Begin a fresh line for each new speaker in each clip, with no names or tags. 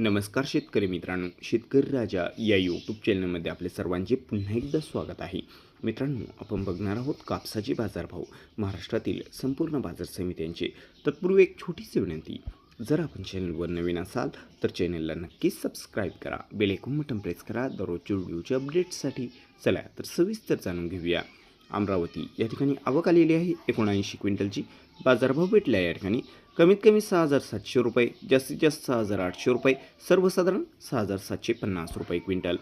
नमस्कार शेतकरी मित्रांनो शेतकरी राजा या यूट्यूब चॅनलमध्ये आपले सर्वांचे पुन्हा एकदा स्वागत आहे. मित्रांनो आपण बघणार आहोत कापसाचे बाजारभाव महाराष्ट्रातील संपूर्ण बाजार समित्यांचे. तत्पूर्वी एक छोटीशी विनंती जर आपण चॅनलवर नवीन असाल तर चॅनलला नक्कीच सबस्क्राईब करा बेल बटन प्रेस करा दररोजच्या व्हिडिओच्या अपडेट्ससाठी चला तर सविस्तर जाणून घेऊया. अमरावती या ठिकाणी आवक आलेली आहे एकोणऐंशी क्विंटलची. बाजारभाव भेटला या ठिकाणी. कमीत कमी सहा हजार सातशे रुपये जास्तीत जास्त सहा हजार आठशे रुपये सर्वसाधारण सहा हजार सातशे पन्नास रुपये क्विंटल.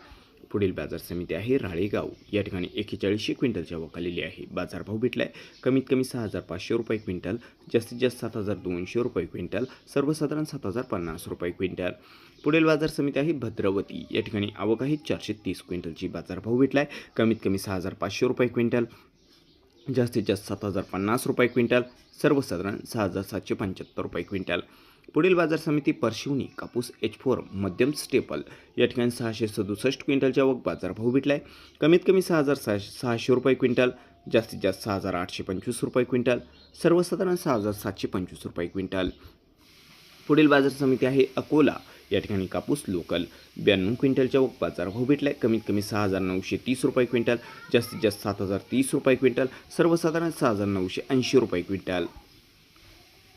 पुढील बाजार समिती आहे राळेगाव. या ठिकाणी एक्केचाळीसशे क्विंटलच्या वकालेली आहे. बाजारभाव भेटला आहे कमीत कमी सहा हजार पाचशे रुपये क्विंटल जास्तीत जास्त सात हजार दोनशे रुपये क्विंटल सर्वसाधारण सात हजार पन्नास रुपये क्विंटल. पुढील बाजार समिती आहे भद्रावती. या ठिकाणी आवक आहे चारशे तीस क्विंटलची. बाजारभाव भेटला आहे कमीत कमी सहा हजार पाचशे रुपये क्विंटल जास्तीत जास्त सात हजार पन्नास रुपये क्विंटल सर्वसाधारण सहा हजार सातशे पंच्याहत्तर रुपये क्विंटल. पुढील बाजार समिती परशिवनी कापूस एच फोर मध्यम स्टेपल या ठिकाणी सहाशे सदुसष्ट क्विंटलच्या वग बाजारभाव भेटला आहे कमीत कमी सहा हजार सहाशे सहाशे रुपये क्विंटल जास्तीत जास्त सहा हजार आठशे पंचवीस रुपये क्विंटल सर्वसाधारण सहा हजार सातशे पंचवीस रुपये क्विंटल. पुढील बाजार समिती आहे अकोला या ठिकाणी कापूस लोकल ब्याण्णव क्विंटलच्या बाजार बाजारभाव भेटला आहे कमीत कमी सहा हजार नऊशे तीस रुपये क्विंटल जास्तीत जास्त सात हजार तीस रुपये क्विंटल सर्वसाधारण सहा हजार नऊशे ऐंशी रुपये क्विंटल.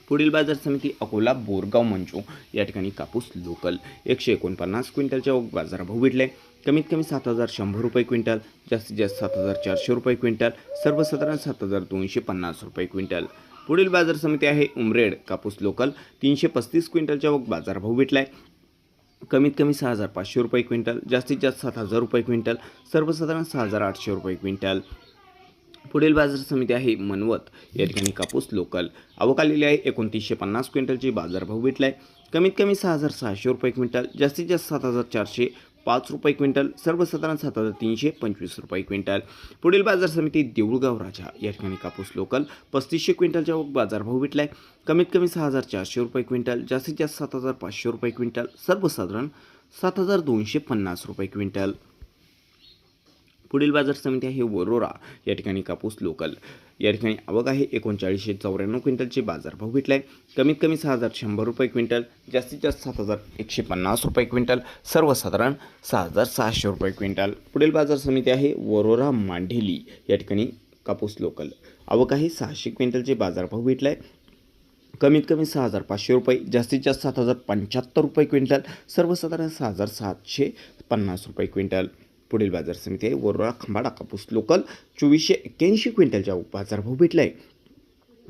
पुढील बाजार समिती अकोला बोरगाव मंचू या ठिकाणी कापूस लोकल एकशे एकोणपन्नास क्विंटलच्या व बाजारभाव भेटले कमीत कमी सात हजार शंभर रुपये क्विंटल जास्तीत जास्त सात हजार चारशे रुपये क्विंटल सर्वसाधारण सात हजार दोनशे पन्नास रुपये क्विंटल. पुढील बाजार समिती आहे उमरेड कापूस लोकल तीनशे पस्तीस क्विंटलच्या बाजार बाजारभाव भेटला आहे कमीत कमी सहा हजार पाचशे रुपये क्विंटल जास्तीत जास्त सात हजार रुपये क्विंटल सर्वसाधारण सहा हजार आठशे रुपये क्विंटल. पुढील बाजार समिती आहे मनवत. या ठिकाणी कापूस लोकल. आवक आलेली आहे एकोणतीसशे पन्नास क्विंटलची बाजारभाव भेटला आहे कमीत कमी सहा हजार सहाशे रुपये क्विंटल जास्तीत जास्त सात हजार चारशे पाच रुपये क्विंटल सर्वसाधारण सात हजार तीनशे पंचवीस रुपये क्विंटल. पुढील बाजार समिती देऊळगाव राजा या ठिकाणी कापूस लोकल पस्तीसशे क्विंटलच्या बाजारभाव भेटला आहे कमीत कमी सहा हजार चारशे रुपये क्विंटल जास्तीत जास्त सात हजार पाचशे रुपये क्विंटल सर्वसाधारण सात हजार दोनशे पन्नास रुपये क्विंटल. पुढील बाजार समिती आहे वरोरा. या ठिकाणी कापूस लोकल. या ठिकाणी आवक आहे एकोणचाळीसशे चौऱ्याण्णव क्विंटलचे. बाजारभाव भेटला आहे कमीत कमी सहा हजार शंभर रुपये क्विंटल. जास्तीत जास्त सात हजार एकशे पन्नास रुपये क्विंटल. सर्वसाधारण सहा हजार सहाशे रुपये क्विंटल. पुढील बाजार समिती आहे वरोरा मांढेली. या ठिकाणी कापूस लोकल. आवक आहे सहाशे क्विंटलचे. बाजारभाव भेटला आहे कमीत कमी सहा हजार पाचशे रुपये. जास्तीत जास्त सात हजार पंच्याहत्तर रुपये क्विंटल. सर्वसाधारण सहा हजार सातशे पन्नास रुपये क्विंटल. पुढील बाजार समिती आहे वरोळा खंबाडा कापूस लोकल चोवीसशे एक्क्याऐंशी क्विंटलच्या बाजारभाव भेटला आहे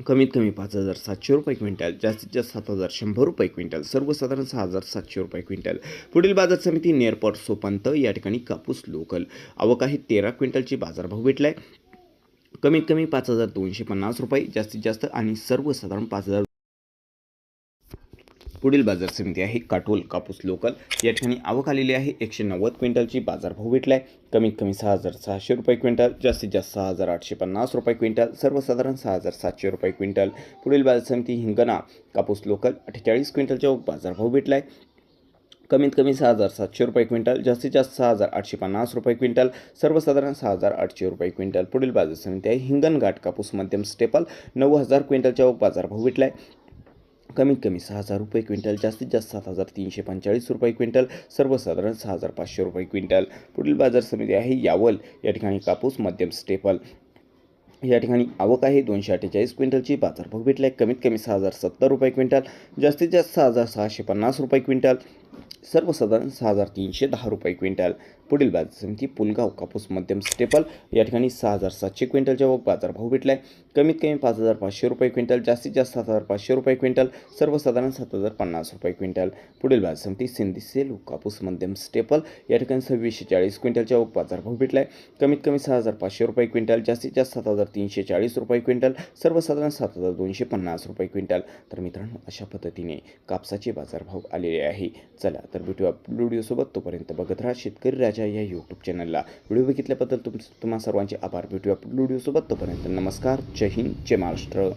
कमीत कमी पाच हजार सातशे रुपये क्विंटल जास्तीत जास्त सात हजार शंभर रुपये क्विंटल सर्वसाधारण सहा हजार सातशे रुपये क्विंटल. पुढील बाजार समिती नेरपॉट सोपंत या ठिकाणी कापूस लोकल. आवक आहे तेरा क्विंटलची बाजारभाव भेटला आहे कमीत कमी पाच हजार दोनशे पन्नास रुपये जास्तीत जास्त आणि सर्वसाधारण पाच हजार पुढील बाजार समिती आहे काटोल कापूस लोकल. या ठिकाणी आवक आलेली आहे एकशे नव्वद क्विंटलची बाजारभाव भेटला आहे कमीत कमी सहा हजार सहाशे रुपये क्विंटल जास्तीत जास्त सहा हजार आठशे पन्नास रुपये क्विंटल सर्वसाधारण सहा हजार सातशे रुपये क्विंटल. पुढील बाजार समिती हिंगणा कापूस लोकल अठ्ठेचाळीस क्विंटलच्या बाजारभाव भेटला आहे कमीत कमी सहा हजार सातशे रुपये क्विंटल जास्तीत जास्त सहा हजार आठशे पन्नास रुपये क्विंटल सर्वसाधारण सहा हजार आठशे रुपये क्विंटल. पुढील बाजार समिती आहे हिंगणघाट कापूस मध्यम स्टेपल नऊ हजार क्विंटलच्या बाजारभाव भेटला आहे कमीत कमी सहा हजार रुपये क्विंटल जास्तीत जास्त सात हजार तीनशे पंचेचाळीस रुपये क्विंटल सर्वसाधारण सहा हजार पाचशे रुपये क्विंटल. पुढील बाजार समिती आहे यावल. या ठिकाणी कापूस मध्यम स्टेपल. या ठिकाणी आवक आहे. दोनशे अठ्ठेचाळीस क्विंटलची बाजारभाव भेटला. आहे कमीत कमी सहा हजार सत्तर रुपये क्विंटल जास्तीत जास्त सहा हजार सहाशे पन्नास रुपये क्विंटल सर्वसाधारण सहा हजार तीनशे दहा रुपये क्विंटल. पुढील बाजार समिती पुलगाव कापूस मध्यम स्टेपल या ठिकाणी सहा हजार सातशे क्विंटलच्या व बाजारभाव भेटला आहे कमीत कमी पाच हजार पाचशे रुपये क्विंटल जास्तीत जास्त सात हजार पाचशे रुपये क्विंटल सर्वसाधारण सात हजार पन्नास रुपये क्विंटल. पुढील बाजार समिती सिंधी सेल कापूस मध्यम स्टेपल या ठिकाणी सव्वीसशे चाळीस क्विंटलच्या व बाजारभाव भेटला आहे कमीत कमी सहा हजार पाचशे रुपये क्विंटल जास्तीत जास्त सात हजार तीनशे चाळीस रुपये क्विंटल सर्वसाधारण सात हजार दोनशे पन्नास रुपये क्विंटल. तर मित्रांनो अशा पद्धतीने कापसाचे बाजारभाव आलेले आहे. चला तर भेटूया व्हिडिओसोबत. तोपर्यंत बघत राहा शेतकरी राजा या यूट्यूब चॅनलला व्हिडिओ बघितल्याबद्दल तुम तुम्हा सर्वांचे आभार. भेटूया व्हिडिओसोबत तोपर्यंत नमस्कार. जय हिंद. जय महाराष्ट्र.